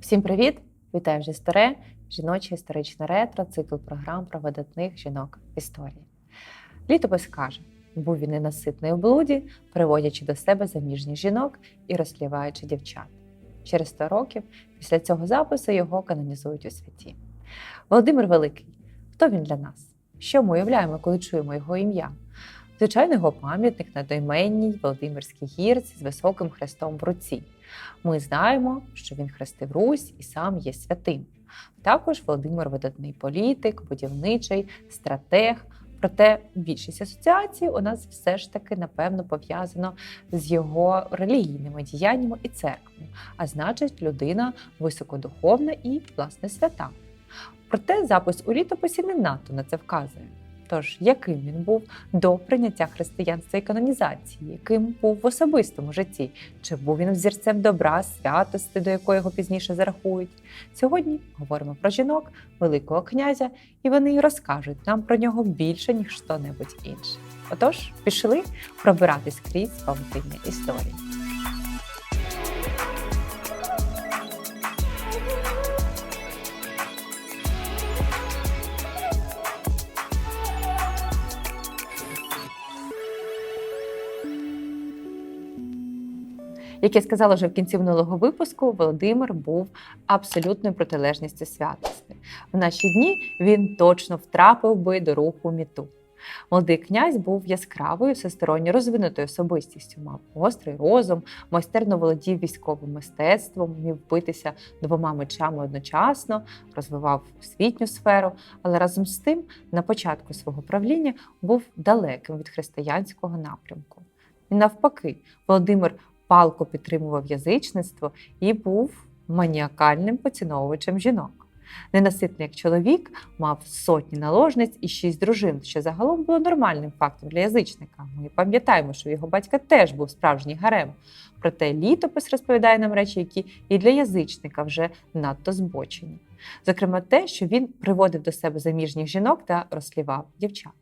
Всім привіт! Вітаю вже старе, жіноче історичне ретро, цикл програм про видатних жінок в історії. Літопис каже: був він ненаситний у блуді, приводячи до себе заміжніх жінок і розсліваючи дівчат. Через 100 років після цього запису його канонізують у святі. Володимир Великий. Хто він для нас? Що ми уявляємо, коли чуємо його ім'я? Звичайно, його пам'ятник на дойменній Володимирській гірці з високим хрестом в руці. Ми знаємо, що він хрестив Русь і сам є святим. Також Володимир видатний політик, будівничий, стратег. Проте більшість асоціацій у нас все ж таки напевно пов'язано з його релігійними діяннями і церквою, а значить, людина високодуховна і власне свята. Проте запис у літописі не надто на це вказує. Тож, яким він був до прийняття християнства і канонізації, яким був в особистому житті, чи був він взірцем добра, святости, до якої його пізніше зарахують? Сьогодні говоримо про жінок, Великого князя, і вони розкажуть нам про нього більше, ніж що-небудь інше. Отож, пішли пробиратись крізь павутиння історії. Як я сказала вже в кінці минулого випуску, Володимир був абсолютною протилежністю святости. В наші дні він точно втрапив би до руху міту. Молодий князь був яскравою всесторонньо розвинутою особистістю, мав гострий розум, майстерно володів військовим мистецтвом, вмів битися двома мечами одночасно, розвивав освітню сферу, але разом з тим на початку свого правління був далеким від християнського напрямку. І навпаки, Володимир палко підтримував язичництво і був маніакальним поціновувачем жінок. Ненаситний як чоловік, мав сотні наложниць і шість дружин, що загалом було нормальним фактом для язичника. Ми пам'ятаємо, що його батька теж був справжній гарем. Проте літопис розповідає нам речі, які і для язичника вже надто збочені. Зокрема, те, що він приводив до себе заміжніх жінок та розслівав дівчат.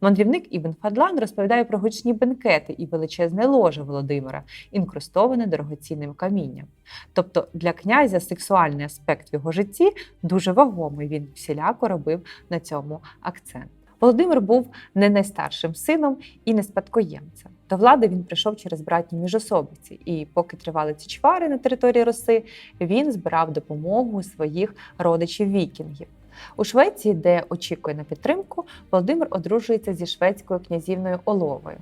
Мандрівник Ібн Фадлан розповідає про гучні бенкети і величезне ложе Володимира, інкрустоване дорогоцінним камінням. Тобто для князя сексуальний аспект в його житті дуже вагомий. Він всіляко робив на цьому акцент. Володимир був не найстаршим сином і не спадкоємцем. До влади він прийшов через братні міжособиці, і поки тривали ці чвари на території Роси, він збирав допомогу своїх родичів-вікінгів. У Швеції, де очікує на підтримку, Володимир одружується зі шведською князівною Оловою.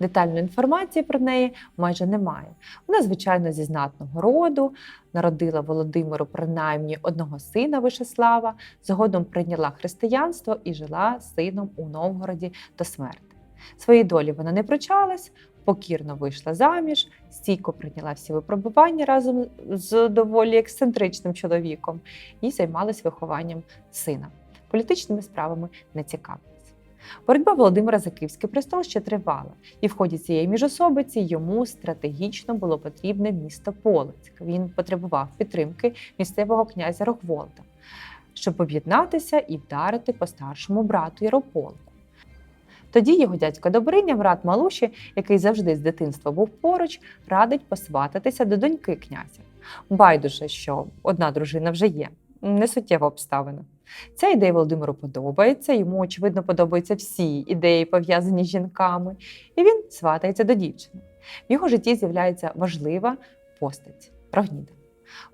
Детальної інформації про неї майже немає. Вона, звичайно, зі знатного роду, народила Володимиру принаймні одного сина Вишеслава, згодом прийняла християнство і жила з сином у Новгороді до смерти. Своїй долі вона не прочалась, покірно вийшла заміж, стійко прийняла всі випробування разом з доволі ексцентричним чоловіком і займалась вихованням сина. Політичними справами не цікавилась. Боротьба Володимира за Київський престол ще тривала, і в ході цієї міжособиці йому стратегічно було потрібне місто Полоцьк. Він потребував підтримки місцевого князя Рохволда, щоб об'єднатися і вдарити по старшому брату Ярополку. Тоді його дядько Добриня, брат Малуші, який завжди з дитинства був поруч, радить посвататися до доньки князя. Байдуже, що одна дружина вже є, несуттєва обставина. Ця ідея Володимиру подобається, йому, очевидно, подобаються всі ідеї, пов'язані з жінками, і він сватається до дівчини. В його житті з'являється важлива постать Рогніда.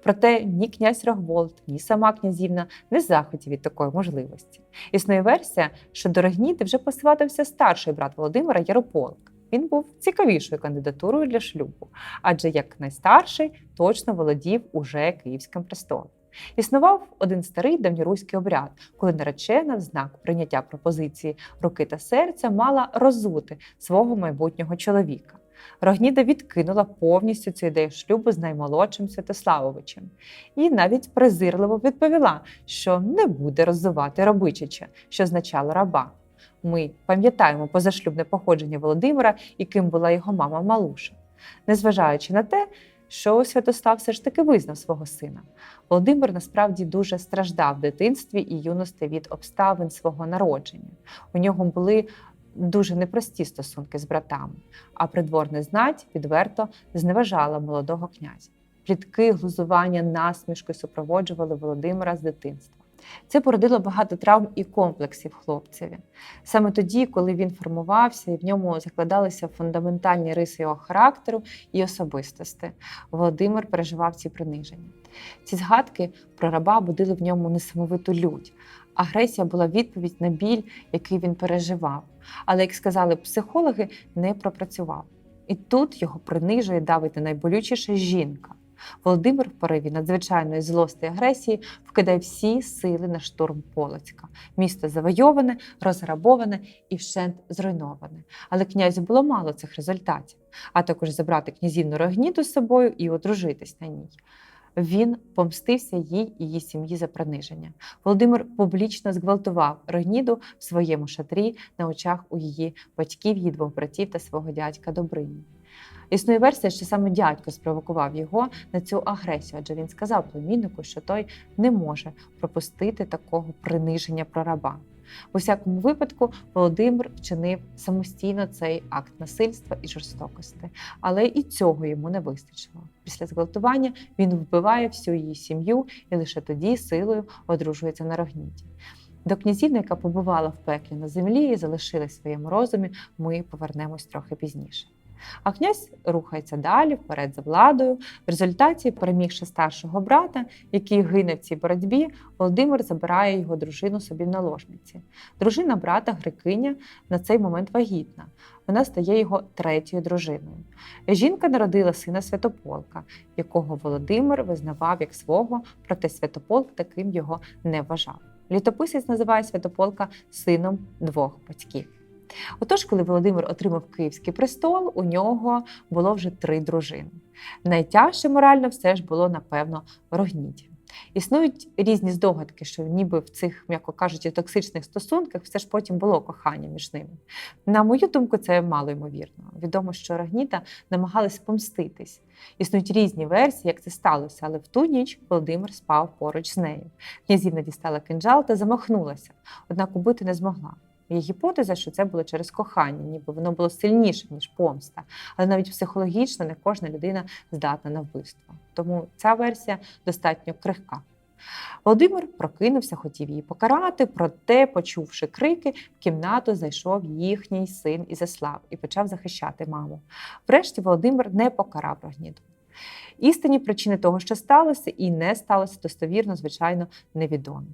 Проте ні князь Рогволд, ні сама князівна не захоті від такої можливості. Існує версія, що до Рогніди вже посватався старший брат Володимира Ярополк. Він був цікавішою кандидатурою для шлюбу, адже як найстарший точно володів уже Київським престолом. Існував один старий давньоруський обряд, коли наречена в знак прийняття пропозиції руки та серця мала роззути свого майбутнього чоловіка. Рогніда відкинула повністю цю ідею шлюбу з наймолодшим Святославовичем і навіть презирливо відповіла, що не буде роззувати Робичича, що означало раба. Ми пам'ятаємо позашлюбне походження Володимира і ким була його мама Малуша. Незважаючи на те, що Святослав все ж таки визнав свого сина. Володимир насправді дуже страждав в дитинстві і юності від обставин свого народження. У нього були дуже непрості стосунки з братами, а придворна знать відверто зневажала молодого князя. Плітки, глузування, насмішки супроводжували Володимира з дитинства. Це породило багато травм і комплексів хлопцеві. Саме тоді, коли він формувався і в ньому закладалися фундаментальні риси його характеру і особистості, Володимир переживав ці приниження. Ці згадки про раба будили в ньому несамовиту лють. Агресія була відповідь на біль, який він переживав. Але, як сказали психологи, не пропрацював. І тут його принижує давити найболючіша жінка. Володимир в пориві надзвичайної злості і агресії вкидає всі сили на штурм Полоцька. Місто завойоване, розграбоване і вщент зруйноване. Але князю було мало цих результатів, а також забрати князівну Рогніту з собою і одружитись на ній. Він помстився їй і її сім'ї за приниження. Володимир публічно зґвалтував Рогніду в своєму шатрі на очах у її батьків, її двох братів та свого дядька Добрині. Існує версія, що саме дядько спровокував його на цю агресію, адже він сказав племіннику, що той не може пропустити такого приниження про раба. У всякому випадку Володимир вчинив самостійно цей акт насильства і жорстокості, але і цього йому не вистачило. Після зґвалтування він вбиває всю її сім'ю і лише тоді силою одружується на рогніті. До князівни, яка побувала в пеклі на землі і залишилась в своєму розумі, ми повернемось трохи пізніше. А князь рухається далі, вперед за владою. В результаті, перемігши старшого брата, який гине в цій боротьбі, Володимир забирає його дружину собі в наложниці. Дружина брата Грикиня на цей момент вагітна. Вона стає його третьою дружиною. Жінка народила сина Святополка, якого Володимир визнавав як свого, проте Святополк таким його не вважав. Літописець називає Святополка сином двох батьків. Отож, коли Володимир отримав Київський престол, у нього було вже три дружини. Найтяжче морально все ж було, напевно, Рогніді. Існують різні здогадки, що ніби в цих, м'яко кажучи, токсичних стосунках все ж потім було кохання між ними. На мою думку, це мало ймовірно. Відомо, що Рогніта намагалась помститись. Існують різні версії, як це сталося, але в ту ніч Володимир спав поруч з нею. Князівна дістала кинджал та замахнулася, однак убити не змогла. Є гіпотеза, що це було через кохання, ніби воно було сильніше, ніж помста. Але навіть психологічно не кожна людина здатна на вбивство. Тому ця версія достатньо крихка. Володимир прокинувся, хотів її покарати, проте, почувши крики, в кімнату зайшов їхній син Ізяслав і почав захищати маму. Врешті Володимир не покарав Рогніду. Істинні причини того, що сталося, і не сталося достовірно, звичайно, невідомі.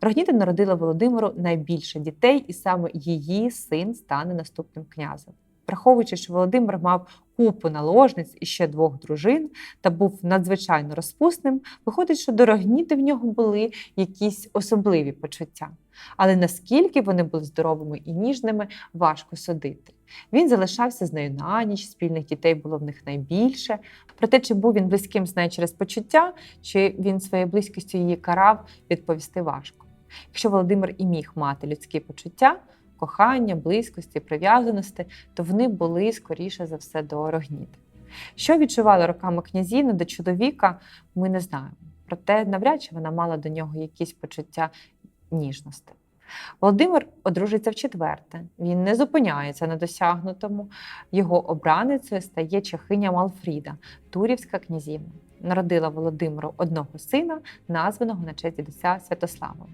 Рогніда народила Володимиру найбільше дітей, і саме її син стане наступним князем. Враховуючи, що Володимир мав купу наложниць і ще двох дружин та був надзвичайно розпусним, виходить, що до Рогніди в нього були якісь особливі почуття. Але наскільки вони були здоровими і ніжними, важко судити. Він залишався з нею на ніч, спільних дітей було в них найбільше. Проте, чи був він близьким з нею через почуття, чи він своєю близькістю її карав, відповісти важко. Якщо Володимир і міг мати людські почуття, кохання, близькості, прив'язаності, то вони були скоріше за все до Рогніти. Що відчувала роками князівна до чоловіка, ми не знаємо. Проте навряд чи вона мала до нього якісь почуття ніжності. Володимир одружиться вчетверте. Він не зупиняється на досягнутому. Його обраницею стає чехиня Малфріда, турівська князівна. Народила Володимиру одного сина, названого на честь дідуся Святослава.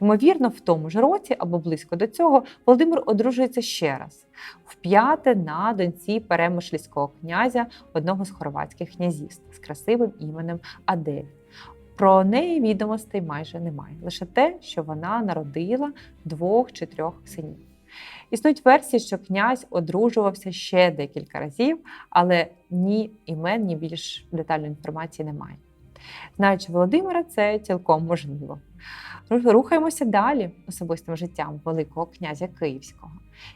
Ймовірно, в тому ж році або близько до цього Володимир одружується ще раз, вп'яте на доньці перемишльського князя, одного з хорватських князівств з красивим іменем Адель. Про неї відомостей майже немає. Лише те, що вона народила двох чи трьох синів. Існують версії, що князь одружувався ще декілька разів, але ні імен, ні більш детальної інформації немає. Знаючи Володимира, це цілком можливо. Рухаємося далі особистим життям Великого князя Київського.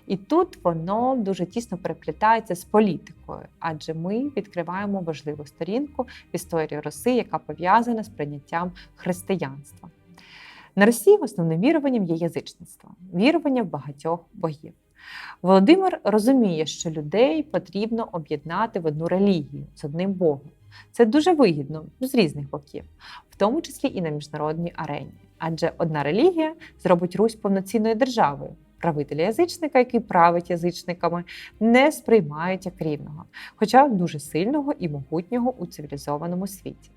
І тут воно дуже тісно переплітається з політикою, адже ми відкриваємо важливу сторінку в історії Роси, яка пов'язана з прийняттям християнства. На Росії основним віруванням є язичництво, вірування в багатьох богів. Володимир розуміє, що людей потрібно об'єднати в одну релігію з одним Богом. Це дуже вигідно з різних боків, в тому числі і на міжнародній арені. Адже одна релігія зробить Русь повноцінною державою. правителя язичника, який править язичниками, не сприймають як рівного, хоча дуже сильного і могутнього у цивілізованому світі.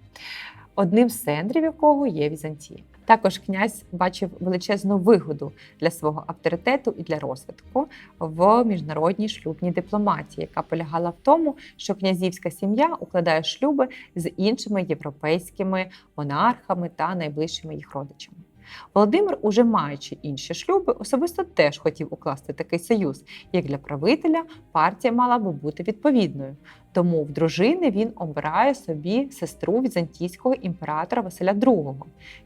Одним з центрів якого є Візантія. Також князь бачив величезну вигоду для свого авторитету і для розвитку в міжнародній шлюбній дипломатії, яка полягала в тому, що князівська сім'я укладає шлюби з іншими європейськими монархами та найближчими їх родичами. Володимир, уже маючи інші шлюби, особисто теж хотів укласти такий союз. Як для правителя, партія мала би бути відповідною. Тому в дружини він обирає собі сестру візантійського імператора Василя II.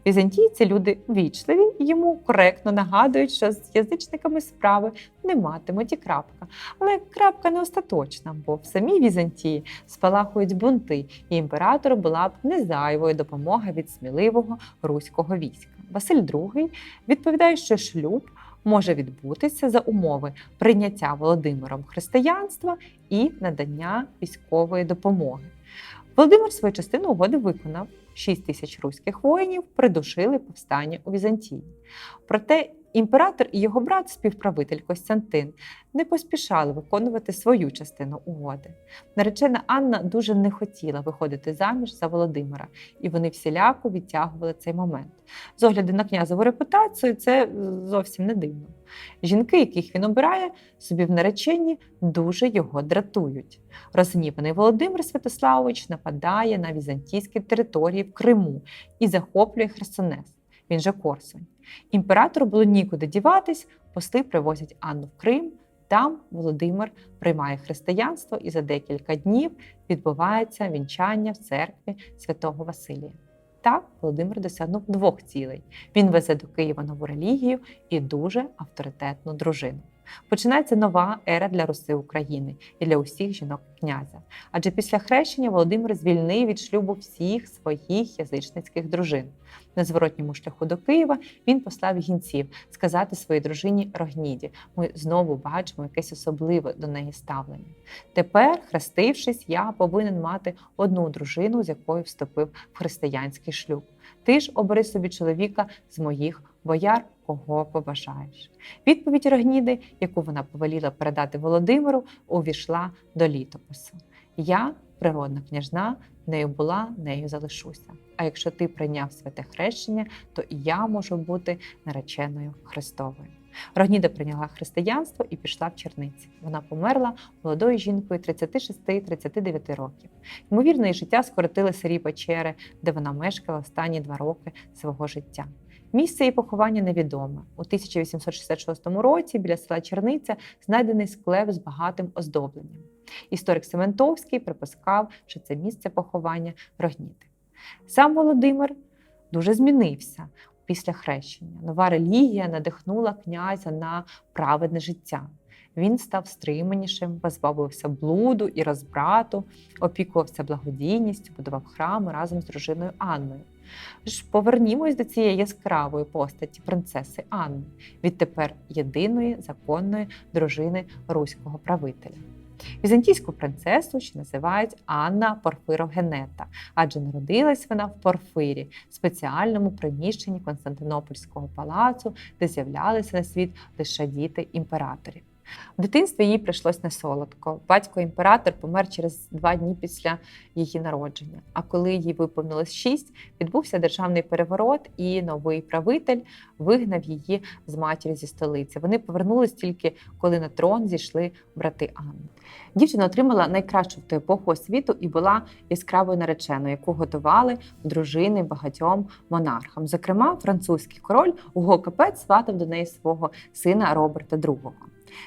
Візантійці люди вічливі йому коректно нагадують, що з язичниками справи не матимуть і крапка. Але крапка не остаточна, бо в самій Візантії спалахують бунти, і імператору була б не зайвою допомога від сміливого руського війська. Василь II відповідає, що шлюб може відбутися за умови прийняття Володимиром християнства і надання військової допомоги. Володимир свою частину угоди виконав. 6 тисяч руських воїнів придушили повстання у Візантії. Проте імператор і його брат, співправитель Костянтин, не поспішали виконувати свою частину угоди. Наречена Анна дуже не хотіла виходити заміж за Володимира, і вони всіляко відтягували цей момент. З огляду на князеву репутацію, це зовсім не дивно. Жінки, яких він обирає, собі в нареченні дуже його дратують. Розгніваний Володимир Святославович нападає на візантійські території в Криму і захоплює Херсонес. Він же Корсунь. Імператору було нікуди діватись, посли привозять Анну в Крим. Там Володимир приймає християнство і за декілька днів відбувається вінчання в церкві святого Василія. Так Володимир досягнув двох цілей: він везе до Києва нову релігію і дуже авторитетну дружину. Починається нова ера для Руси України і для усіх жінок князя. Адже після хрещення Володимир звільнив від шлюбу всіх своїх язичницьких дружин. На зворотньому шляху до Києва він послав гінців сказати своїй дружині Рогніді: ми знову бачимо якесь особливе до неї ставлення. Тепер, хрестившись, я повинен мати одну дружину, з якою вступив в християнський шлюб. Ти ж обери собі чоловіка з моїх бояр, кого побажаєш. Відповідь Рогніди, яку вона повеліла передати Володимиру, увійшла до літопису. Я, природна княжна, нею була, нею залишуся. А якщо ти прийняв святе хрещення, то і я можу бути нареченою Христовою. Рогніда прийняла християнство і пішла в черниці. Вона померла молодою жінкою 36-39 років. Ймовірно, її життя скоротили сирі печери, де вона мешкала останні два роки свого життя. Місце її поховання невідоме. У 1866 році біля села Черниця знайдений склеп з багатим оздобленням. Історик Сементовський припускав, що це місце поховання Рогніди. Сам Володимир дуже змінився після хрещення. Нова релігія надихнула князя на праведне життя. Він став стриманішим, позбавився блуду і розбрату, опікувався благодійністю, будував храми разом з дружиною Анною. Ж повернімось до цієї яскравої постаті принцеси Анни, відтепер єдиної законної дружини руського правителя. Візантійську принцесу ще називають Анна Порфирогенета, адже народилась вона в Порфирі, спеціальному приміщенні Константинопольського палацу, де з'являлися на світ лише діти імператорів. В дитинстві їй прийшлось не солодко. Батько імператор помер через два дні після її народження. А коли їй виповнилось шість, відбувся державний переворот, і новий правитель вигнав її з матір'ю зі столиці. Вони повернулись тільки коли на трон зійшли брати Анни. Дівчина отримала найкращу в ту епоху освіту і була яскравою нареченою, яку готували дружини багатьом монархам. Зокрема, французький король Уго Капець сватав до неї свого сина Роберта II.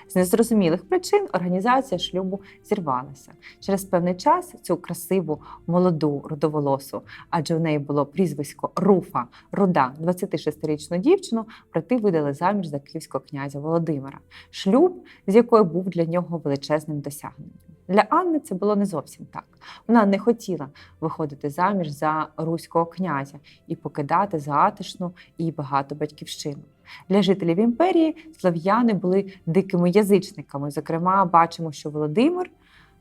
З незрозумілих причин організація шлюбу зірвалася. Через певний час цю красиву молоду рудоволосу, адже в неї було прізвисько Руфа, руда, 26-річну дівчину, брати видали заміж за київського князя Володимира. Шлюб, з якою був для нього величезним досягненням. Для Анни це було не зовсім так. Вона не хотіла виходити заміж за руського князя і покидати затишну і багату батьківщину. Для жителів імперії слав'яни були дикими язичниками. Зокрема, бачимо, що Володимир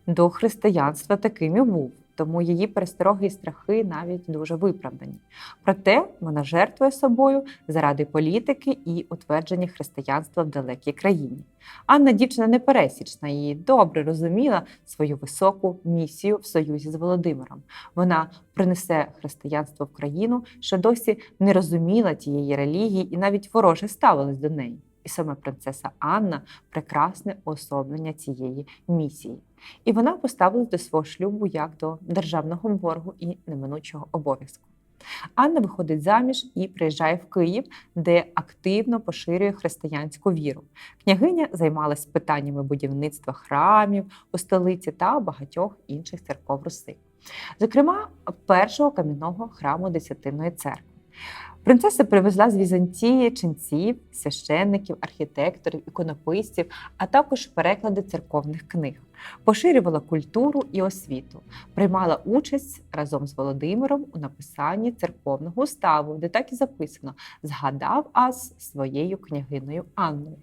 до християнства таким і був. Тому її перестороги і страхи навіть дуже виправдані. Проте вона жертвує собою заради політики і утвердження християнства в далекій країні. Анна дівчина не пересічна і добре розуміла свою високу місію в союзі з Володимиром. Вона принесе християнство в країну, що досі не розуміла тієї релігії і навіть вороже ставилась до неї. І саме принцеса Анна прекрасне уособлення цієї місії. І вона поставилась до свого шлюбу як до державного боргу і неминучого обов'язку. Анна виходить заміж і приїжджає в Київ, де активно поширює християнську віру. Княгиня займалась питаннями будівництва храмів у столиці та багатьох інших церков Руси, зокрема, першого кам'яного храму Десятинної церкви. Принцеса привезла з Візантії ченців, священників, архітекторів, іконописців, а також переклади церковних книг, поширювала культуру і освіту, приймала участь разом з Володимиром у написанні церковного уставу, де так і записано: згадав ас своєю княгиною Анною.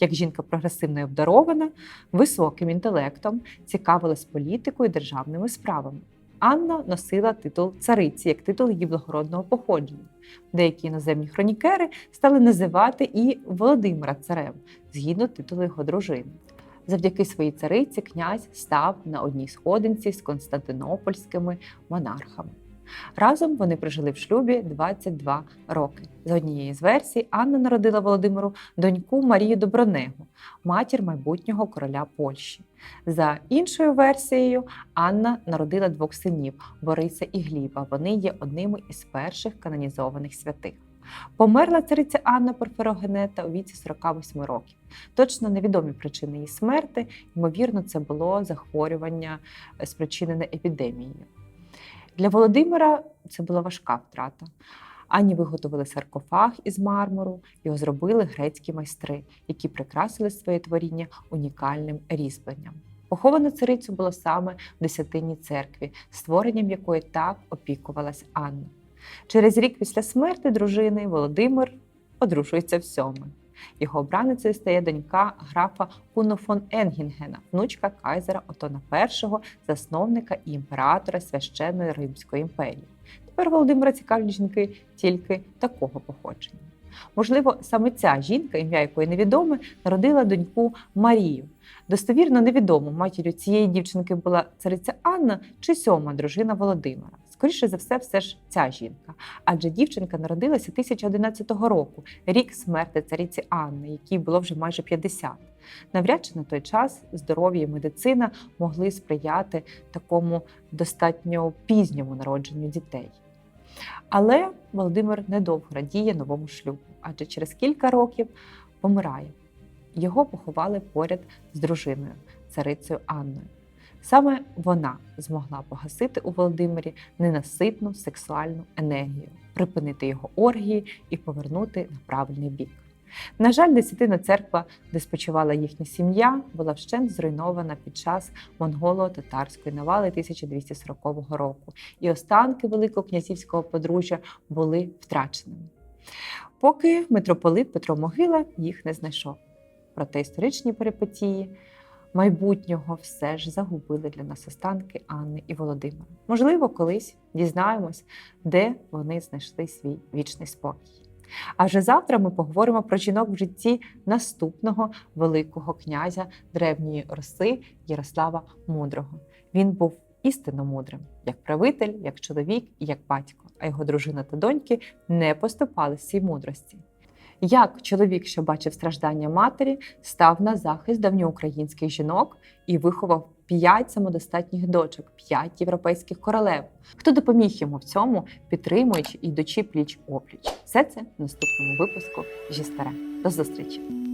Як жінка прогресивно і обдарована, високим інтелектом, цікавилась політикою і державними справами. Анна носила титул цариці як титул її благородного походження. Деякі іноземні хронікери стали називати і Володимира царем згідно титулу його дружини. Завдяки своїй цариці князь став на одній сходинці з константинопольськими монархами. Разом вони прожили в шлюбі 22 роки. За однією з версій, Анна народила Володимиру доньку Марію Добронегу, матір майбутнього короля Польщі. За іншою версією, Анна народила двох синів Бориса і Гліба. Вони є одними із перших канонізованих святих. Померла цариця Анна Порфирогенета у віці 48 років. Точно невідомі причини її смерти. Ймовірно, це було захворювання, е, спричинене епідемією. Для Володимира це була важка втрата. Ані виготовили саркофаг із мармуру, його зробили грецькі майстри, які прикрасили своє творіння унікальним різьбленням. Поховано царицю було саме в Десятинній церкві, створенням якої так опікувалась Анна. Через рік після смерти дружини Володимир одружується в сьоме. Його обраницею стає донька графа Куно фон Енгінгена, внучка кайзера Отона І, засновника і імператора священної Римської імперії. Тепер Володимира цікавлять жінки тільки такого походження. Можливо, саме ця жінка, ім'я якої невідоме, народила доньку Марію. Достовірно невідомо, матір'ю цієї дівчинки була цариця Анна чи сьома дружина Володимира. Скоріше за все, все ж ця жінка. Адже дівчинка народилася 1011 року, рік смерти цариці Анни, якій було вже майже 50. Навряд чи на той час здоров'я і медицина могли сприяти такому достатньо пізньому народженню дітей. Але Володимир недовго радіє новому шлюбу, адже через кілька років помирає. Його поховали поряд з дружиною, царицею Анною. Саме вона змогла погасити у Володимирі ненаситну сексуальну енергію, припинити його оргії і повернути на правильний бік. На жаль, десятина церква, де спочивала їхня сім'я, була вщент зруйнована під час монголо-татарської навали 1240 року, і останки Великого князівського подружжя були втраченими. Поки митрополит Петро Могила їх не знайшов. Проте історичні перипетії майбутнього все ж загубили для нас останки Анни і Володимира. Можливо, колись дізнаємось, де вони знайшли свій вічний спокій. А вже завтра ми поговоримо про жінок в житті наступного великого князя древньої Руси Ярослава Мудрого. Він був істинно мудрим, як правитель, як чоловік і як батько, а його дружина та доньки не поступали цій мудрості. Як чоловік, що бачив страждання матері, став на захист давньоукраїнських жінок і виховав п'ять самодостатніх дочок, п'ять європейських королев. Хто допоміг йому в цьому, підтримуючи і йдучи пліч опліч? Все це в наступному випуску Жістара. До зустрічі!